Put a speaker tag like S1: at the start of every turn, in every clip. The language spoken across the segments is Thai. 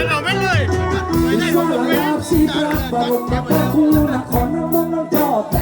S1: ฉันเอาไม่เลยไม่ได้ผมไม่
S2: ได้สิครับบารมีพระคุณน
S1: ครน้อ
S2: งน้องจอดแต่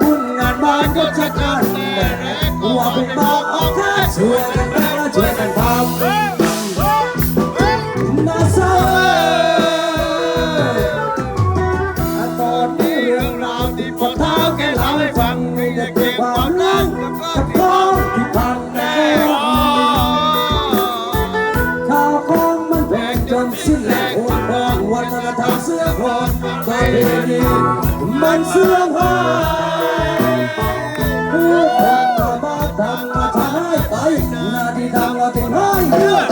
S2: บุญงานบ้านก็ชะกันหัวเป็นบอกออกแท้ช่วยกันแปลช่วยกันทำมาเซอตอนนี้เรื่องราวที่ปวดเท้าแกเล่าให้ฟังมีแต่เก็บความลังกับท้องที่พังแล้วข้าวของมันแพงจนสิ้นแลงหัวทองวัฒนธรรมเสื้อคองไปดีมันเสื่อมหา 안.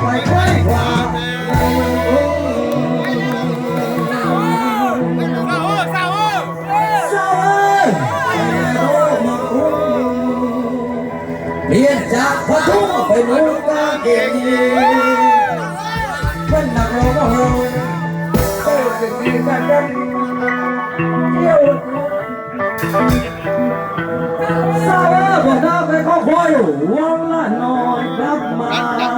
S2: ไปได้กว่าเรียนจากพระทุ่งไปเมืองกาเกียรติเป็นนักร้องโฮเต้นเป็นดีกันเที่ยวสาวบอกหน้าไปข้อควายวังละนอนกลับมา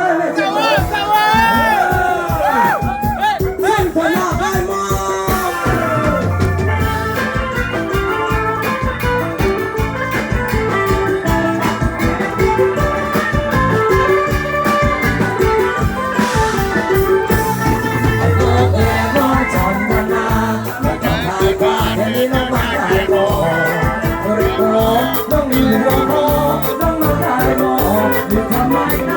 S2: my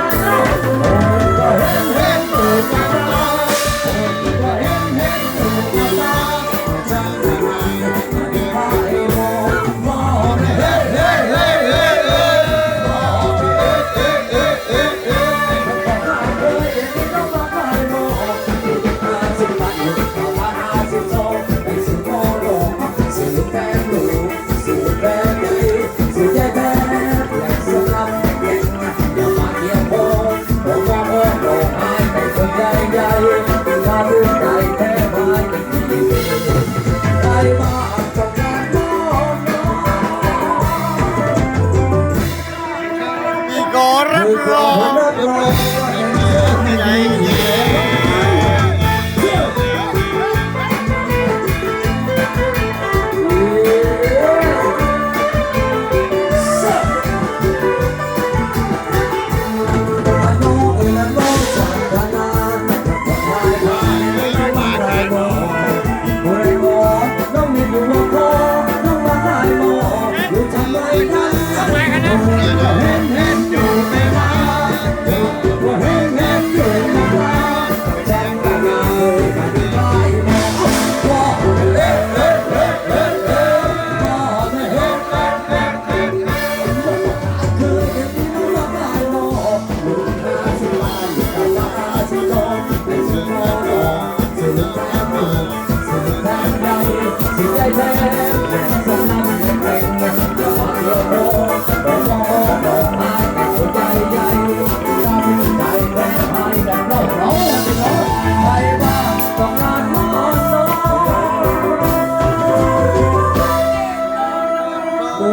S2: Rock.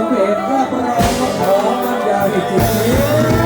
S2: เด็จพระประมของมันยาวที่จุด